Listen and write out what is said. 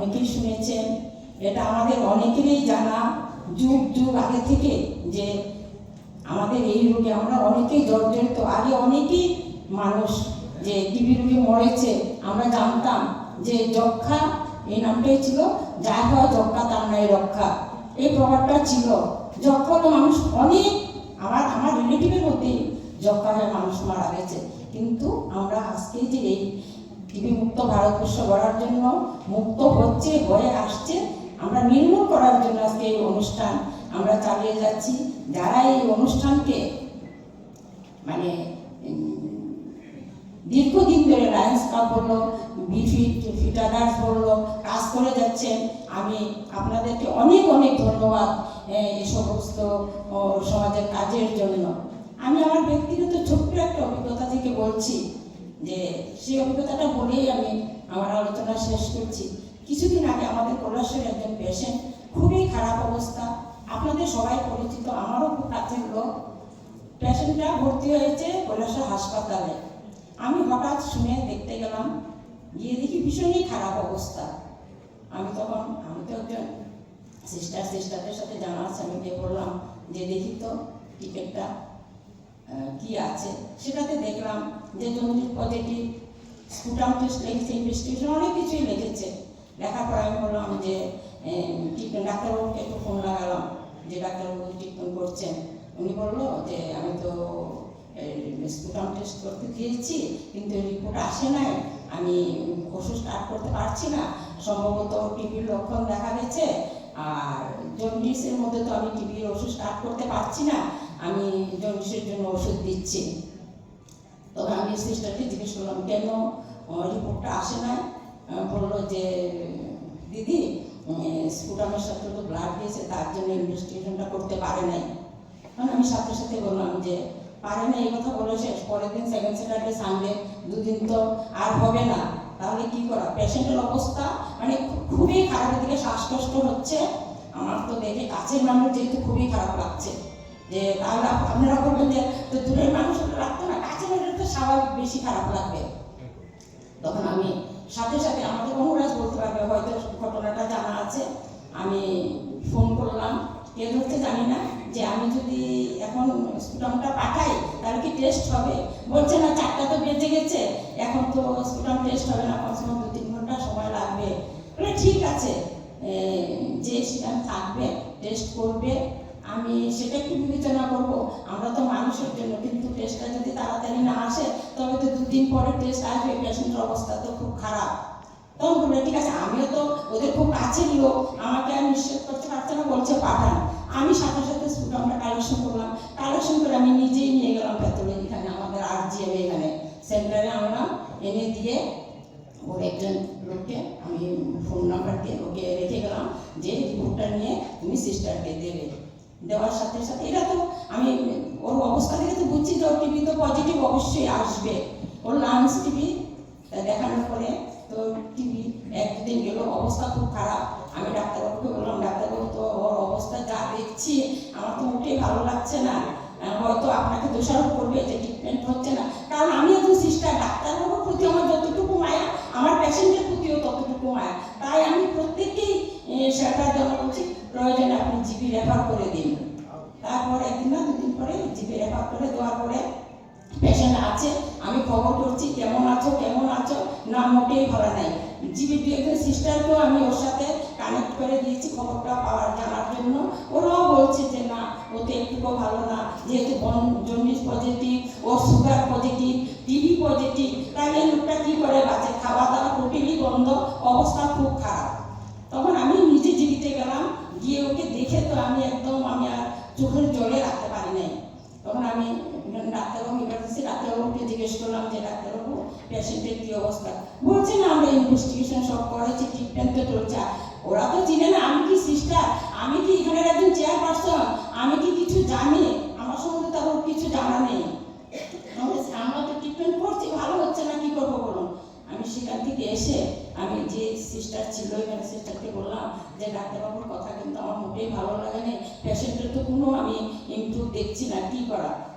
অনেকেই শুনেছেন। এটা আমাদের অনেকেরই জানা যুগ যুগ আগে থেকে যে আমাদের এই রোগে আমরা অনেকেই জর্জরিত। আগে অনেকেই মানুষ যে টিবি রোগে মরেছে, আমরা জানতাম যে যক্ষা এই নামটাই ছিল। যা হয় যক্ষা তার নাই রক্ষা। এই প্রভাবটা ছিল। যক্ষা তো মানুষ অনেক, আমার আমার রিলেটিভের মধ্যেই যক্ষা হয়ে মানুষ মারা গেছে। কিন্তু আমরা আজকে যে এই টিবি মুক্ত ভারতবর্ষ গড়ার জন্য মুক্ত হচ্ছে, হয়ে আসছে। আমরা নির্মূল করার জন্য আজকে এই অনুষ্ঠান আমরা চালিয়ে যাচ্ছি। যারা এই অনুষ্ঠানকে মানে দীর্ঘদিন ধরে লায়ন্স ক্লাব বলল বিফিট বলল কাজ করে যাচ্ছেন। আমি আপনাদেরকে অনেক অনেক ধন্যবাদ এই সমস্ত সমাজের কাজের জন্য। আমি আমার ব্যক্তিগত ছোট্ট একটা অভিজ্ঞতা থেকে বলছি। যে সেই অভিজ্ঞতাটা বলেই আমি আমার আলোচনা শেষ করছি। কিছুদিন আগে আমাদের কৈলাসের একজন পেশেন্ট খুবই খারাপ অবস্থা। আপনাদের সবাই পরিচিত, আমারও খুব কাছের লোক। পেশেন্টটা ভর্তি হয়েছে কৈলাসের হাসপাতালে। আমি হঠাৎ শুনে দেখতে গেলাম, গিয়ে দেখি ভীষণই খারাপ অবস্থা। আমি তখন, আমি তো একজন সিস্টার সিস্টারদের সাথে জানা আছে, আমি গিয়ে বললাম যে, দেখি তো টিকিটটা কি আছে? সেটাতে দেখলাম যে জঙ্গি পজিটিভ লিখেছে ইনভেস্টিগেশন অনেক কিছুই লিখেছে লেখার পর আমি বললাম যে ট্রিটমেন্ট ডাক্তারবাবুকে একটু ফোন লাগালাম, যে ডাক্তারবাবু ট্রিটমেন্ট করছেন? উনি বলল যে, আমি তো স্পুটাম টেস্ট করতে দিয়েছি কিন্তু রিপোর্ট আসে নাই। আমি ওষুধ স্টার্ট করতে পারছি না। সম্ভবত টিভির লক্ষণ দেখা গেছে। আর জন্ডিসের মধ্যে তো আমি টিভির ওষুধ স্টার্ট করতে পারছি না। আমি জন্ডিসের জন্য ওষুধ দিচ্ছি। তখন আমি সিস্টারকে জিজ্ঞেস করলাম, কেন? রিপোর্টটা আসে না বলল যে, দিদি স্পুটামের সাথে তো ব্লাড দিয়েছে, তার জন্য ইনভেস্টিগেশনটা করতে পারে নাই। তখন আমি সাথে সাথে বললাম যে, পারে না এই কথা বলে শেষ পরের দিন সেকেন্ড স্যাটারডে সানডে দুদিন তো আর হবে না। তাহলে কি করা? পেশেন্টের অবস্থা মানে খুবই খারাপ দিকে শ্বাসকষ্ট হচ্ছে। আমার তো দেখে কাছের মানুষ যেহেতু খুবই খারাপ লাগছে। যে তাহলে আপ- আপনারা বলবেন যে তো দূরের মানুষ রাখতো না কাছের মানুষের তো স্বাভাবিক বেশি খারাপ লাগবে। তখন আমি সাথে সাথে আমাদের অনুরাজ বলতে পারবে, হয়তো ঘটনাটা জানা আছে, আমি ফোন করলাম। কে ধরতে জানি না, যে আমি যদি এখন স্পুটামটা পাঠাই, তাহলে কি টেস্ট হবে? বলছে না, চারটা তো বেঁচে গেছে, এখন তো স্পুটাম টেস্ট হবে না কমসে কম দু তিন ঘণ্টা সময় লাগবে। বলে, ঠিক আছে যে সেখানে থাকবে টেস্ট করবে আমি সেটা একটু বিবেচনা করব। আমরা তো মানুষের জন্য, কিন্তু টেস্টটা যদি তাড়াতাড়ি না আসে, তবে তো দুদিন পরে টেস্ট আসবে পেশেন্টের অবস্থা তো খুব খারাপ। তখন বলল ঠিক আছে, আমিও তো ওদের খুব কাছের লোক, আমাকে আর নিশ্চিত করতে পারছে না, বলছে পাঠান। আমি সাথে সাথে স্কুলে আমরা কালেকশন করলাম। কালেকশন করে আমি নিজেই নিয়ে গেলাম প্যাথোলজি এখানে আমাদের আর জিএম এখানে। সেন্টারে আনলাম এনে দিয়ে ওর একজন লোককে আমি ফোন নাম্বার দিয়ে ওকে রেখে গেলাম যে রিপোর্টটা নিয়ে তুমি সিস্টারকে দেবে। দেওয়ার সাথে সাথে এটা তো, আমি, ওর অবস্থা থেকে তো বুঝছি যে ওর টিভি তো পজিটিভ অবশ্যই আসবে। ওর লাংস টিভি দেখানোর পরে তো টিভি একদিন গেল, অবস্থা খুব খারাপ। আমি ডাক্তারবাবুকে বললাম, ডাক্তারবাবু, তো ওর অবস্থা যা দেখছি, আমার তো উঠে ভালো লাগছে না। হয়তো আপনাকে দোষারোপ করবে, যে ট্রিটমেন্ট হচ্ছে না কারণ আমি একজন সিস্টার ডাক্তারবাবুর প্রতি আমার যতটুকু মায়া আমার পেশেন্টের প্রতিও ততটুকু মায়া তাই আমি প্রত্যেককেই আহ, সেটা জানা উচিত জিবি রেফার করে দিন। তারপর একদিন না, দুদিন পরে জিপি রেফার করে দেওয়ার পরে পেশেন্ট আছে, আমি খবর করছি, কেমন আছো কেমন আছো? না, মোটেই ভালো নাই। জিবি দু একজন সিস্টারকেও আমি ওর সাথে কানেক্ট করে দিয়েছি, খবরটা পাওয়ার, জানার জন্য। ওরাও বলছে যে, না, ও তো একটুকু ভালো না। যেহেতু জন্ডিস পজিটিভ ও সুগার পজিটিভ টিবি পজিটিভ তাহলে লোকটা কী করে বাঁচে? খাওয়া দাওয়া টোটালি বন্ধ, অবস্থা খুব খারাপ তখন আমি নিজে জীবিতে গেলাম গিয়ে ওকে দেখে তো আমি একদম আমি আর চোখের জলে রাখতে পারি নাই। তখন আমি ডাক্তারবাবু ইমার্জেন্সি ডাক্তারবাবুকে জিজ্ঞেস করলাম যে, ডাক্তারবাবু পেশেন্টের কী অবস্থা? বলছে, না, আমরা ইনভেস্টিগেশন সব করেছি ট্রিটমেন্ট তো চলছে। ওরা তো চিনে না, আমি কি সিস্টার আমি কি এখানের একজন চেয়ারপারসন আমি কি কিছু জানি আমার সম্বন্ধে তার কিছু জানা নেই আমি বলছি, আমরা তো ট্রিটমেন্ট করছি ভালো হচ্ছে না কি করব বলুন আমি সেখান থেকে এসে আমি যে সিস্টার ছিল, এখানে সিস্টারকে বললাম যে, ডাক্তারবাবুর কথা কিন্তু আমার মোটেই ভালো লাগেনি। পেশেন্টের তো কোনো আমি ইমপ্রুভ দেখছি না, কী করা?